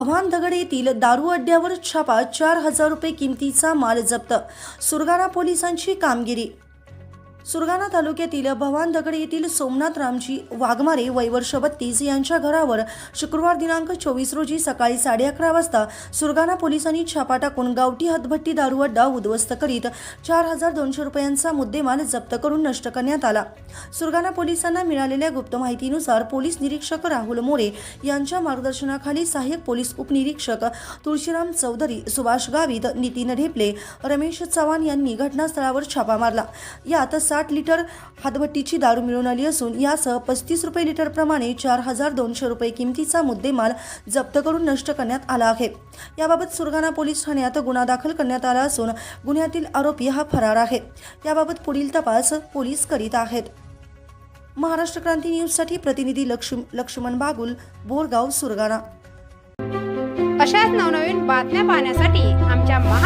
आव्हान दगड येथील दारू अड्ड्यावर छापा चार हजार रुपये किमतीचा माल जप्त. सुरगाणा पोलिसांची कामगिरी सुरगाणा तालुक्यातील भवान दगड येथील सोमनाथ रामजी वाघमारे वैवर्ष बत्तीस यांच्या घरावर शुक्रवार दिनांक चोवीस रोजी सकाळी साडे अकरा वाजता सुरगाणा पोलिसांनी छापा टाकून गावठी हातभट्टी दारू अड्डा उद्ध्वस्त करीत चार हजार दोनशे रुपयांचा मुद्देमाल जप्त करून नष्ट करण्यात आला. सुरगाणा पोलिसांना मिळालेल्या गुप्त माहितीनुसार पोलीस निरीक्षक राहुल मोरे यांच्या मार्गदर्शनाखाली सहाय्यक पोलीस उपनिरीक्षक तुळशीराम चौधरी सुभाष गावित नितीन ढेपले रमेश चव्हाण यांनी घटनास्थळावर छापा मारला. यात साठ लिटर हातभट्टीची दारू मिळून आली असून यासह पस्तीस रुपये लिटरप्रमाणे चार हजार दोनशे रुपये किमतीचा मुद्देमाल जप्त करून नष्ट करण्यात आला आहे. याबाबत सुरगाणा पोलीस ठाण्यात गुन्हा दाखल करण्यात आला असून गुन्ह्यातील आरोपी हा फरार आहे. याबाबत पुढील तपास पोलीस करीत आहेत. महाराष्ट्र क्रांती न्यूजसाठी प्रतिनिधी लक्ष्म लक्ष्मण बागुल बोरगाव सुरगाणा. अशाच नवनवीन बातम्या पाहण्यासाठी आमच्या महा